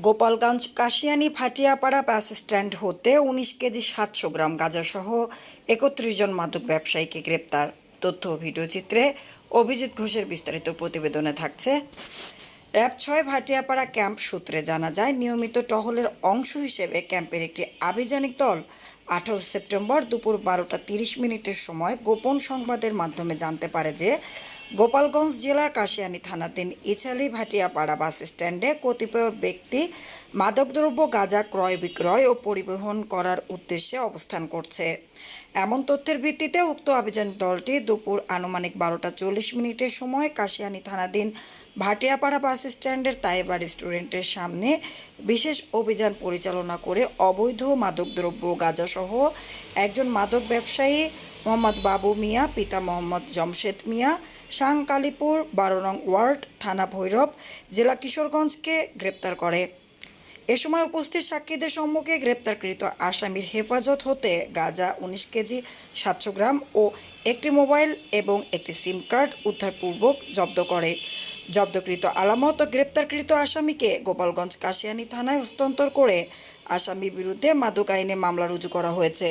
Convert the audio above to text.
Gopalganj Kashiani ফাটিয়াপাড়া bus stand হতে উনিশ KG সাতশো গ্রাম গাঁজাসহ একত্রিশ জন মাদক ব্যবসায়ীকে গ্রেপ্তার। তথ্য ভিডিও চিত্রে অভিজিৎ ঘোষের বিস্তারিত প্রতিবেদনে থাকছে। র্যাব ছয় ভাটিয়াপাড়া ক্যাম্প সূত্রে জানা যায়, নিয়মিত টহলের অংশ হিসেবে ক্যাম্পের একটি আভিযানিক দল আঠারো সেপ্টেম্বর দুপুর বারোটা তিরিশ মিনিটের সময় গোপন সংবাদের মাধ্যমে জানতে পারে যে গোপালগঞ্জ জেলার কাশিয়ানী থানাধীন ইছালি ভাটিয়াপাড়া বাস স্ট্যান্ডে কতিপয় ব্যক্তি মাদকদ্রব্য, গাঁজা ক্রয় বিক্রয় ও পরিবহন করার উদ্দেশ্যে অবস্থান করছে। এমন তথ্যের ভিত্তিতে উক্ত অভিযান দলটি দুপুর আনুমানিক বারোটা চল্লিশ মিনিটের সময় কাশিয়ানী থানাধীন ভাটিয়াপাড়া বাস স্ট্যান্ডের তাইবা রেস্টুরেন্টের সামনে বিশেষ অভিযান পরিচালনা করে অবৈধ মাদকদ্রব্য গাঁজাসহ একজন মাদক ব্যবসায়ী মোহাম্মদ বাবু মিয়া, পিতা মোহাম্মদ জমশেদ মিয়া সাং কালীপুর বারো নং ওয়ার্ড, থানা ভৈরব, জেলা কিশোরগঞ্জকে গ্রেপ্তার করে। এ সময় উপস্থিত সাক্ষীদের সম্মুখে গ্রেপ্তারকৃত আসামির হেফাজত হতে গাঁজা উনিশ কেজি, সাতশো গ্রাম ও একটি মোবাইল এবং একটি সিম কার্ড উদ্ধারপূর্বক জব্দ করে। জব্দকৃত আলামত ও গ্রেপ্তারকৃত আসামিকে গোপালগঞ্জ কাশিয়ানি থানায় হস্তান্তর করে আসামির বিরুদ্ধে মাদক আইনে মামলা রুজু করা হয়েছে।